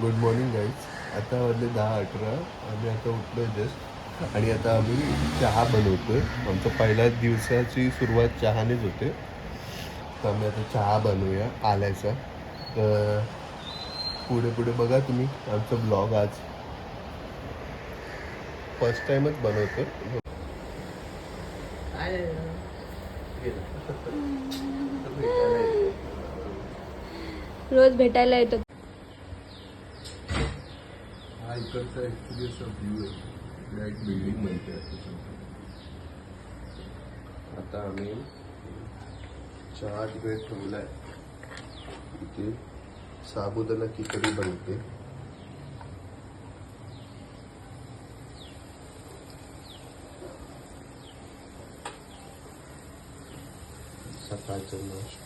Good morning guys आता वाजले दहा अठरा आम्ही आता उठलो जस्ट आणि आता आम्ही चहा बनवतोय. आमच्या पहिल्या दिवसाची सुरुवात चहानेच होते. तर आम्ही आता चहा बनवूया आल्याचा. तर पुढे पुढे बघा तुम्ही. आमचा ब्लॉग आज. फर्स्ट टाइमच बनवतो रोज भेटायला येतो हा इकडचा ॲक्च्युली असा व्ह्यू आहे. इकडे एक बिल्डिंग बनते आता आता आम्ही चार वेळ ठेवला आहे. इथे साबुदाना खिचडी बनते सकाळचं नाश्ता.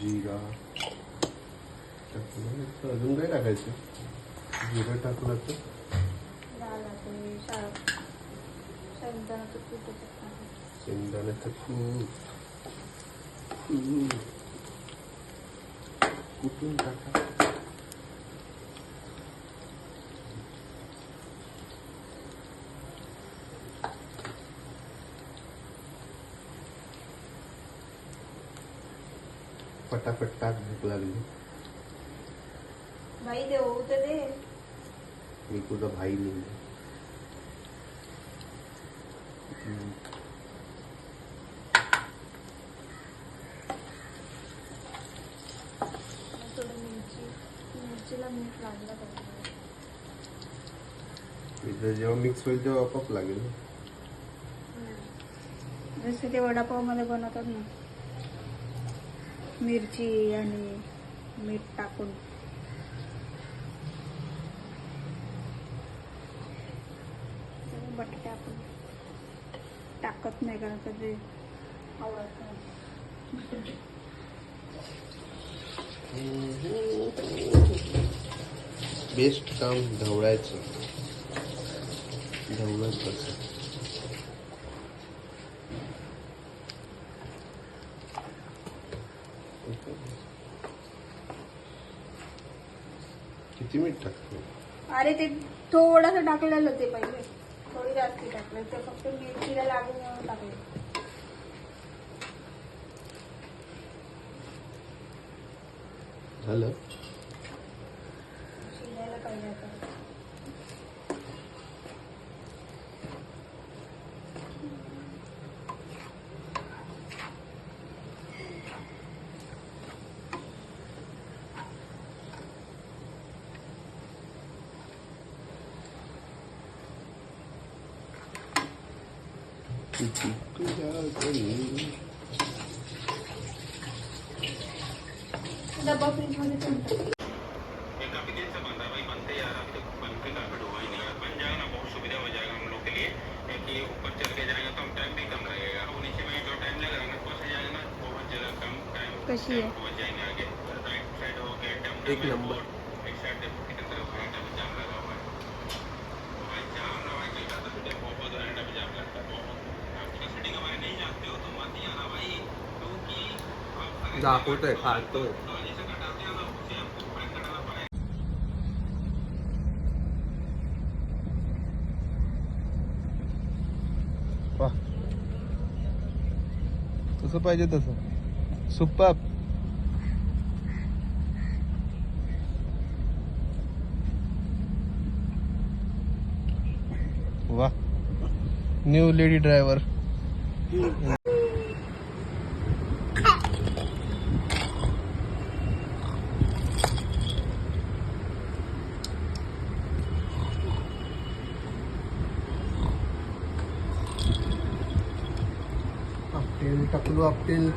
जिरा टाकलं तर अजून काय टाकायचं जिरा टाकलं तर झाला ते शा- शेंगदाण्याचं पीठ होतं. शेंगदाण्याचं कूट कूट. कुटून टाका पटापट टाक भूक लागली बाई दे होऊ तर दे. मी तुझा भाई नाही. इथं जेव्हा मिक्स होईल तेव्हा आपोआप लागेल. जसे ते वडापावमध्ये बनवतात ना. मिरची आणि मीठ टाकून. बटाटे आपण टाकत नाही कारण का जे आवडत नाही. बेस्ट काम ढवळायचं. ढवळत कसं किती मीठ टाकतो? अरे ते थोडंसं टाकलेलं ते पहिले. थोडी जास्ती टाकलं. ते फक्त मिरचीला लागून म्हणून टाकले. झालं? शिजायला पाहिजे आता. बहुत जगह कम टाइम कशी आहे? पहुंच जाएंगे आगे राइट साइड हो गया डम एक नंबर. दाखवतोय खातोय तसं पाहिजे तसं. सुप्पाप वा new lady driver 30 April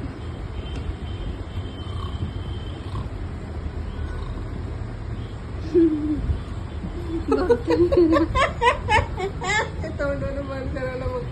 Bakit? Ito na naman, sana naman.